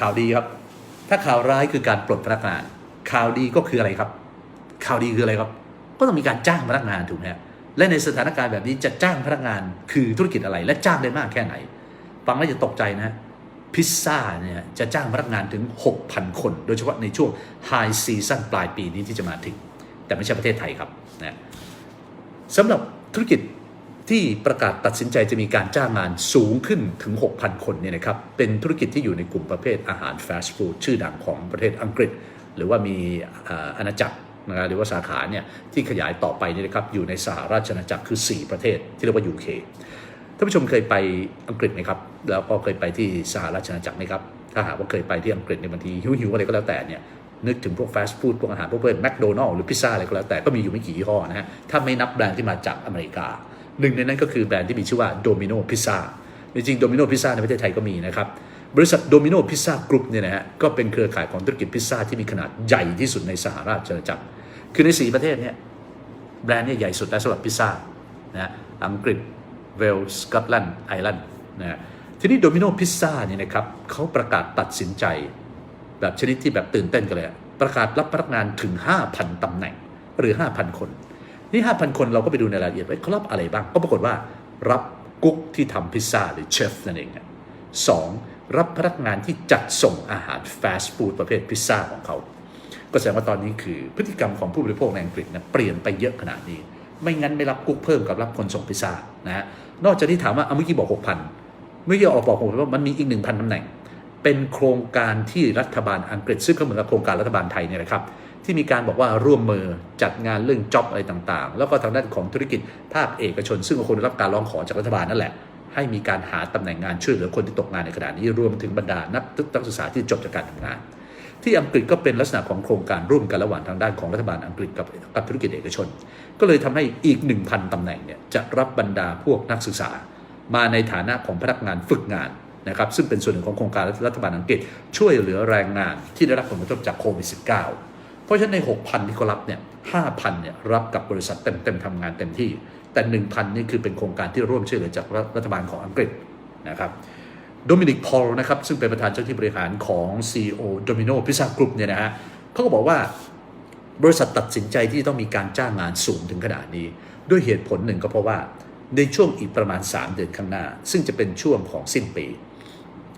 ข่าวดีครับ ถ้าข่าวร้ายคือการปลดพนักงาน ข่าวดีก็คืออะไรครับ ข่าวดีคืออะไรครับ ก็ต้องมีการจ้างพนักงานถูกไหมและในสถานการณ์แบบนี้จะจ้างพนักงานคือธุรกิจอะไร และจ้างได้มากแค่ไหน ฟังแล้วจะตกใจนะ พิซซ่าเนี่ยจะจ้างพนักงานถึง 6,000 คน โดยเฉพาะในช่วงไฮซีซั่นปลายปีนี้ที่จะมาถึง แต่ไม่ใช่ประเทศไทยครับนะสำหรับธุรกิจ ที่ประกาศตัดสินใจจะมีการจ้างงานสูงขึ้นถึง 6,000 คนเนี่ยนะครับ เป็นธุรกิจที่อยู่ในกลุ่มประเภทอาหารฟาสต์ฟู้ดชื่อดังของประเทศอังกฤษ หรือว่ามีอาณาจักรนะครับหรือว่าสาขาเนี่ยที่ขยายต่อไปเนี่ยนะครับอยู่ในสหราชอาณาจักรคือ 4 ประเทศที่เรียกว่า UK ท่านผู้ชมเคยไปอังกฤษไหมครับ แล้วก็เคยไปที่สหราชอาณาจักรไหมครับ ถ้าหากว่าเคยไปที่อังกฤษในบางทีหิวๆอะไรก็แล้วแต่เนี่ยนึกถึงพวกฟาสต์ฟู้ดพวกอาหารพวกเพื่อนแมคโดนัลล์หรือพิซซ่าอะไรก็แล้วแต่ก็มีอยู่ไม่กี่ยี่ห้อนะฮะถ้าไม่นับแบรนด์ที่มาจากอเมริกา หนึ่งในนั้นก็คือแบรนด์ที่มีชื่อว่าโดมิโนพิซซ่าจริงๆโดมิโนพิซซ่าในประเทศไทยก็มีนะครับ บริษัทโดมิโนพิซซ่ากรุ๊ปเนี่ยนะฮะก็เป็นเครือข่ายของธุรกิจพิซซ่าที่มีขนาดใหญ่ที่สุดในสหราชอาณาจักร คือในสีประเทศเนี่ยแบรนด์เนี่ยใหญ่สุดแล้วสำหรับพิซซ่านะอังกฤษเวลส์สกอตแลนด์ไอร์แลนด์นะทีนี้โดมิโนพิซซ่าเนี่ยนะครับเขาประกาศตัดสินใจ แบบชนิดที่แบบตื่นเต้นกันเลย ประกาศรับพนักงานถึง 5,000 ตำแหน่งหรือ 5,000 คน นี่5,000คนเราก็ไปดูในรายละเอียดว่าเขารับอะไรบ้าง ก็ปรากฏว่า รับกุ๊กที่ทำพิซซ่าหรือเชฟนั่นเองสองรับพนักงานที่จัดส่งอาหารฟาสต์ฟู้ดประเภทพิซซ่าของเขาก็แสดงว่าตอนนี้คือพฤติกรรมของผู้บริโภคในอังกฤษนะเปลี่ยนไปเยอะขนาดนี้ ไม่งั้นไม่รับกุ๊กเพิ่มกับรับคนส่งพิซซ่านะฮะนอกจากที่ถามว่าเอาเมื่อกี้บอก6,000เมื่อกี้ออกบอกผมว่ามันมีอีก1,000ตำแหน่ง เป็นโครงการที่รัฐบาลอังกฤษซึ่งก็เหมือนกับโครงการรัฐบาลไทยเนี่ยนะครับ ที่มีการบอกว่าร่วมมือจัดงานเรื่องจ็อบอะไรต่างๆ แล้วก็ทางด้านของธุรกิจภาคเอกชน ซึ่งก็คนได้รับการร้องขอจากรัฐบาลนั่นแหละ ให้มีการหาตำแหน่งงานช่วยเหลือคนที่ตกงานในขณะนี้รวมถึงบรรดานักศึกษาที่จบจากการทำงาน ที่อังกฤษก็เป็นลักษณะของโครงการร่วมกันระหว่างทางด้านของรัฐบาลอังกฤษกับกับธุรกิจเอกชน ก็เลยทำให้อีก 1,000ตำแหน่งเนี่ยจะรับบรรดาพวกนักศึกษา มาในฐานะของพนักงานฝึกงานนะครับซึ่งเป็นส่วนหนึ่งของโครงการรัฐบาลอังกฤษช่วยเหลือแรงงานที่ได้รับผลกระทบจากโควิด -19 เพ ราะฉะนั้นใน 6,000 ที่เขารับเนี่ย5,000เนี่ยรับกับบริษัทเต็มๆทำงานเต็มที่ แต่ 1,000 นี่คือเป็นโครงการที่ร่วมช่วยเหลือจากรัฐบาลของอังกฤษนะครับโดมินิกพอลนะครับซึ่งเป็นประธานเจ้าหน้าที่บริหารของ CEO Domino Pizza Group เนี่ยนะฮะเขาก็บอกว่าบริษัทตัดสินใจที่ต้องมีการจ้างงานสูงถึงขนาดนี้ ด้วยเหตุผลหนึ่งก็เพราะว่าในช่วงอีกประมาณ 3 เดือนข้างหน้า ซึ่งจะเป็นช่วงของสิ้นปี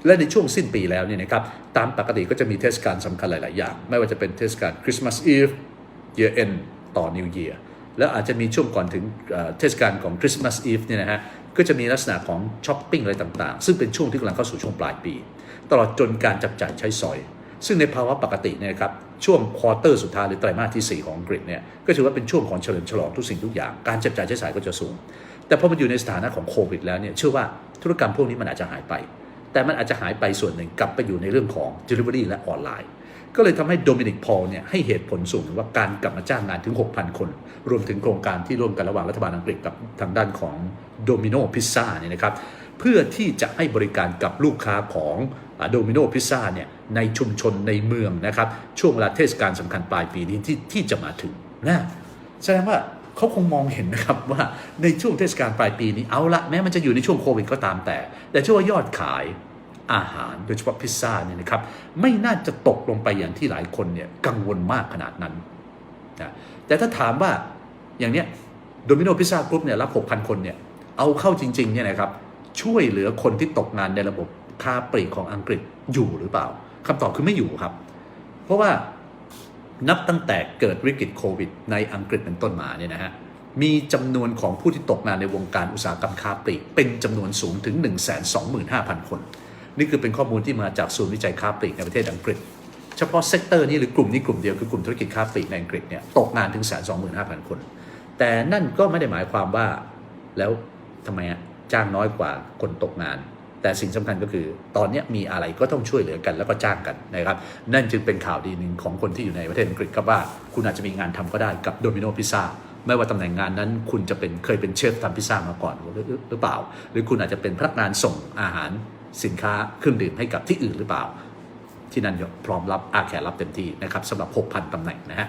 และในช่วงสิ้นปีแล้วเนี่ยนะครับตามปกติก็จะมีเทศกาลสำคัญหลาย ๆ อย่าง ไม่ว่าจะเป็นเทศกาลคริสต์มาสอีฟ Year End ต่อ New Year แล้วอาจจะมีช่วงก่อนถึงเทศกาลของคริสต์มาสอีฟเนี่ยนะฮะก็จะมีลักษณะของช้อปปิ้งอะไรต่าง ๆ ซึ่งเป็นช่วงที่กำลังเข้าสู่ช่วงปลายปี ตลอดจนการจับจ่ายใช้สอย ซึ่งในภาวะปกติเนี่ยนะครับช่วงควอเตอร์สุดท้ายหรือไตรมาสที่ 4 ของอังกฤษเนี่ยก็ถือว่าเป็นช่วงของเฉลิมฉลองทุกสิ่งทุกอย่างการจับจ่ายใช้สอยก็จะสูง แต่พอมันอยู่ในสถานะของโควิดแล้วเนี่ยเชื่อว่าธุรกรรมพวกนี้มันอาจจะหายไป แต่มันอาจจะหายไปส่วนหนึ่งกลับไปอยู่ในเรื่องของ Delivery และออนไลน์ ก็เลยทำให้โดมินิกพอลเนี่ยให้เหตุผลสูงว่าการกลับมาจ้างงานถึง 6,000 คน รวมถึงโครงการที่ร่วมกันระหว่างรัฐบาลอังกฤษกับทางด้านของโดมิโนพิซซ่าเนี่ยนะครับเพื่อที่จะให้บริการกับลูกค้าของโดมิโนพิซซ่าเนี่ยในชุมชนในเมืองนะครับช่วงเวลาเทศกาลสำคัญปลายปีนี้ที่ที่จะมาถึงนะแสดงว่า เขาคงมองเห็นนะครับว่าในช่วงเทศกาลปลายปีนี้เอาละแม้มันจะอยู่ในช่วงโควิดก็ตามแต่ แต่เชื่อว่ายอดขายอาหารโดยเฉพาะพิซซ่าเนี่ยนะครับไม่น่าจะตกลงไปอย่างที่หลายคนเนี่ยกังวลมากขนาดนั้นนะแต่ถ้าถามว่าอย่างเนี้ยโดมิโนพิซซ่ากรุ๊ปเนี่ยรับ 6,000 คนเนี่ยเอาเข้าจริงๆเนี่ยนะครับช่วยเหลือคนที่ตกงานในระบบค้าปลีกของอังกฤษอยู่หรือเปล่าคำตอบคือไม่อยู่ครับ เพราะว่า นับตั้งแต่เกิดวิกฤตโควิด ในอังกฤษเป็นต้นมาเนี่ยนะฮะมีจำนวนของผู้ที่ตกงานในวงการอุตสาหกรรมค้าปลีกเป็นจำนวนสูงถึง 125,000 คน นี่คือเป็นข้อมูลที่มาจากศูนย์วิจัยค้าปลีกในประเทศอังกฤษ เฉพาะเซกเตอร์นี้หรือกลุ่มนี้กลุ่มเดียวคือกลุ่มธุรกิจค้าปลีกในอังกฤษเนี่ยตกงานถึง 125,000 คน แต่นั่นก็ไม่ได้หมายความว่าแล้วทำไมอะจ้างน้อยกว่าคนตกงาน แต่สิ่งสำคัญก็คือ ตอนนี้มีอะไรก็ต้องช่วยเหลือกันแล้วก็จ้างกันนะครับ นั่นจึงเป็นข่าวดีหนึ่งของคนที่อยู่ในประเทศอังกฤษครับว่า คุณอาจจะมีงานทำก็ได้กับโดมิโนพิซซ่าไม่ว่าตำแหน่งงานนั้น คุณจะเป็นเคยเป็นเชฟทำพิซซ่ามาก่อนหรือหรือเปล่า หรือคุณอาจจะเป็นพนักงานส่งอาหารสินค้าเครื่องดื่มให้กับที่อื่นหรือเปล่า ที่นั่นพร้อมรับอาแขกรับเต็มที่นะครับสำหรับ 6,000ตำแหน่งนะฮะ